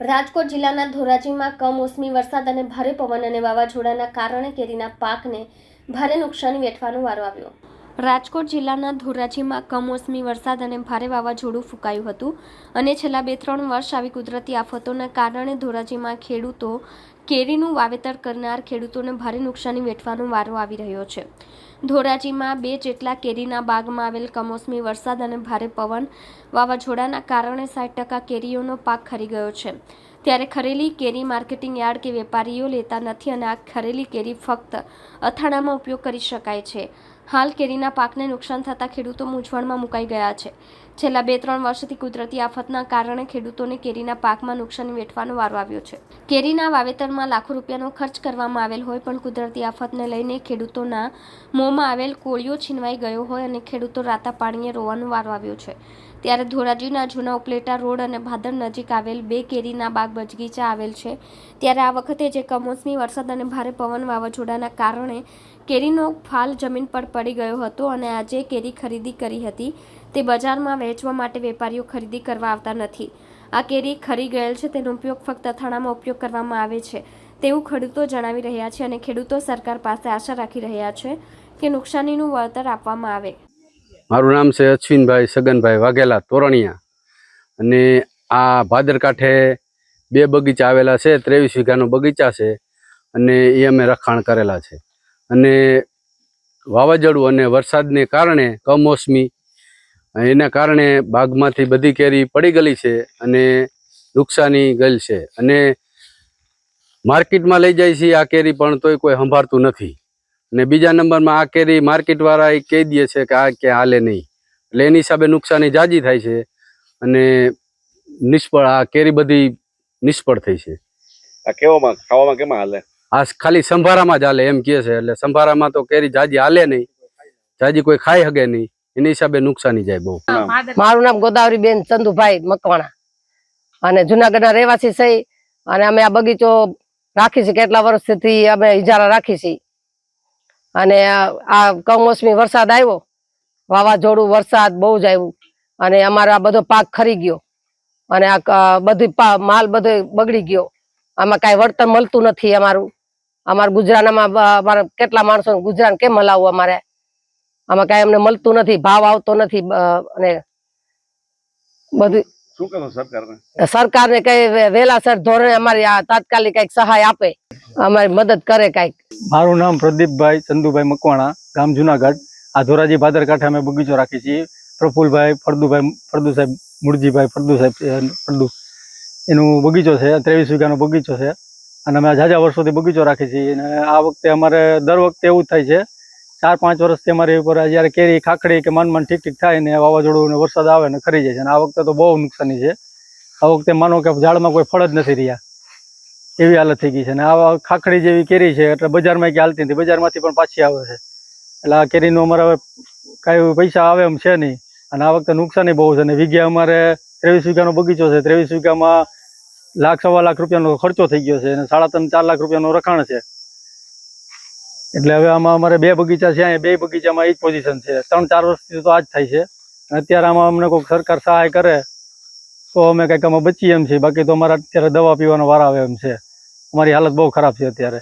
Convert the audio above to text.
રાજકોટ જિલ્લાના ધોરાજીમાં કમોસમી વરસાદ અને ભારે પવન અને વાવાઝોડાના કારણે કેરીના પાકને ભારે નુકસાની વેઠવાનો વારો આવ્યો. રાજકોટ જિલ્લાના ધોરાજીમાં કમોસમી વરસાદ અને ભારે વાવાઝોડું ફૂંકાયું હતું અને છેલ્લા બે ત્રણ વર્ષ આવી કુદરતી આફતોના કારણે ધોરાજીમાં ખેડૂતો કેરીનું વાવેતર કરનાર ખેડૂતોને ભારે નુકસાની વેઠવાનો વારો આવી રહ્યો છે. ધોરાજીમાં બે જેટલા કેરીના બાગમાં આવેલ કમોસમી વરસાદ અને ભારે પવન વાવાઝોડાના કારણે સાઠ ટકા કેરીઓનો પાક ખરી ગયો છે. ત્યારે ખરેલી કેરી માર્કેટિંગ યાર્ડ કે વેપારીઓ લેતા નથી અને આ ખરેલી કેરી ફક્ત અથાણામાં ઉપયોગ કરી શકાય છે. હાલ કેરીના પાકને નુકસાન થતાં ખેડૂતો મૂંઝવણમાં મુકાઈ ગયા છે. છેલ્લા બે ત્રણ વર્ષથી કુદરતી આફતના કારણે ખેડૂતોને કેરીના પાકમાં નુકસાની વેઠવાનો વારો આવ્યો છે. કેરીના વાવેતરમાં લાખો રૂપિયાનો ખર્ચ કરવામાં આવેલ હોય પણ કુદરતી આફતને લઈને ખેડૂતોના મોંમાં આવેલ કોળિયો છીનવાઈ ગયો હોય અને ખેડૂતો રાતા પાણીએ રોવાનો વારો આવ્યો છે. ત્યારે ધોરાજીના જૂના ઉપલેટા રોડ અને ભાદર નજીક આવેલ બે કેરીના બાગ બગીચા આવેલ છે. ત્યારે આ વખતે જે કમોસમી વરસાદ અને ભારે પવન વાવાઝોડાના કારણે કેરીનો ફાલ જમીન પર પડી ગયો હતો અને આજે કેરી ખરીદી કરી હતી. તે બજારમાં વેચવા માટે વેપારીઓ ખરીદી કરવા આવતા નથી. આ કેરી ખરી ગયેલ છે, તેનો ઉપયોગ ફક્ત અથાણામાં ઉપયોગ કરવામાં આવે છે. તેવું ખેડૂતો જણાવી રહ્યા છે અને ખેડૂતો સરકાર પાસે આશા રાખી રહ્યા છે કે નુકસાનીનું વળતર આપવામાં આવે. મારું નામ છે અશ્વિનભાઈ સગનભાઈ વાઘેલા તોરણિયા. અને આ ભાદરકાંઠે બે બગીચા આવેલા છે, ત્રેવીસ વીઘાનો બગીચા છે અને એ અમે રખાણ કરેલા છે. અને વાવાઝોડું અને વરસાદને કારણે કમોસમી, એના કારણે બાગમાંથી બધી કેરી પડી ગયેલી છે અને નુકસાની ગયેલ છે. અને માર્કેટમાં લઈ જાય છે આ કેરી પણ તોય કોઈ સંભાળતું નથી. અને બીજા નંબરમાં આ કેરી માર્કેટવાળા એ કહી દે છે કે આ કે હાલે નહીં. એટલે એની હિસાબે નુકસાની જાજી થાય છે અને નિષ્ફળ આ કેરી બધી નિષ્ફળ થઈ છે. આ કેવામાં ખાવામાં કેમાં હાલે? આ ખાલી સંભારામાં જ હાલે એમ કહે છે. એટલે સંભારામાં તો કેરી જાજી હાલે નહીં. જાજી કોઈ ખાઈ હગે નહીં. એની હિસાબે નુકસાની જાય બહુ. મારું નામ ગોદાવરી બેન ચંદુભાઈ મકવાણા. અને જુનાગઢના રહેવાસી છે અને અમે આ બગીચો રાખી છે. કેટલા વર્ષથી અમે ઇજારા રાખી છે અને આ કમોસમી વરસાદ આવ્યો, વાવાઝોડું, વરસાદ બહુ જ આવ્યું. અને અમારો આ બધો પાક ખરી ગયો. અને આ બધી માલ બધો બગડી ગયો. આમાં કાંઈ વળતર મળતું નથી અમારું. અમારું ગુજરાનમાં અમારા કેટલા માણસો ગુજરાન કેમ હલાવવું અમારે? આમાં કાંઈ અમને મળતું નથી, ભાવ આવતો નથી અને બધું શું કહો સરકારને? સરકારને કઈ વેલાસર ધોરણે અમારી આ તાત્કાલિક કંઈક સહાય આપે અમારી મદદ કરે કંઈક. મારું નામ પ્રદીપભાઈ ચંદુભાઈ મકવાણા ગામ જુનાગઢ. આ ધોરાજી ભાદર કાંઠે અમે બગીચો રાખીએ છીએ. પ્રફુલભાઈ ફળદુભાઈ ફળદુ સાહેબ મુરજીભાઈ ફળદુ સાહેબ ફળદુ. એનું બગીચો છે ત્રેવીસ વીઘાનો બગીચો છે. અને અમે ઝાઝા વર્ષોથી બગીચો રાખીએ છીએ. અને આ વખતે અમારે દર વખતે એવું થાય છે ચાર પાંચ વર્ષથી અમારી ઉપર જયારે કેરી ખાખડી કે મન મન ઠીક ઠીક થાય ને વાવાઝોડું ને વરસાદ આવે ને ખરી જાય છે. અને આ વખતે તો બહુ નુકસાની છે. આ વખતે માનો કે ઝાડમાં કોઈ ફળ જ નથી રહ્યા. એવી હાલત થઈ ગઈ છે. અને આ ખાખડી જેવી કેરી છે, એટલે બજારમાં ક્યાં હાલતી નથી. બજારમાંથી પણ પાછી આવે છે. એટલે આ કેરીનું અમારે હવે કાંઈ પૈસા આવે એમ છે નહીં. અને આ વખતે નુકસાની બહુ છે. અને વીઘે અમારે ત્રેવીસ વીઘાનો બગીચો છે. ત્રેવીસ વીઘામાં લાખ, સવા લાખ રૂપિયાનો ખર્ચો થઈ ગયો છે. અને સાડા ત્રણ, ચાર લાખ રૂપિયાનું રખાણ છે. એટલે હવે આમાં અમારે બે બગીચા છે, અહીંયા બે બગીચામાં એ જ પોઝિશન છે. ત્રણ, ચાર વર્ષથી તો આ જ થાય છે. અત્યારે આમાં અમને કોઈક સરકાર સહાય કરે, તો અમે કંઈક અમે બચીએ એમ છીએ. બાકી તો અમારે અત્યારે દવા પીવાનો વાર આવે એમ છે. અમારી હાલત બહુ ખરાબ છે અત્યારે.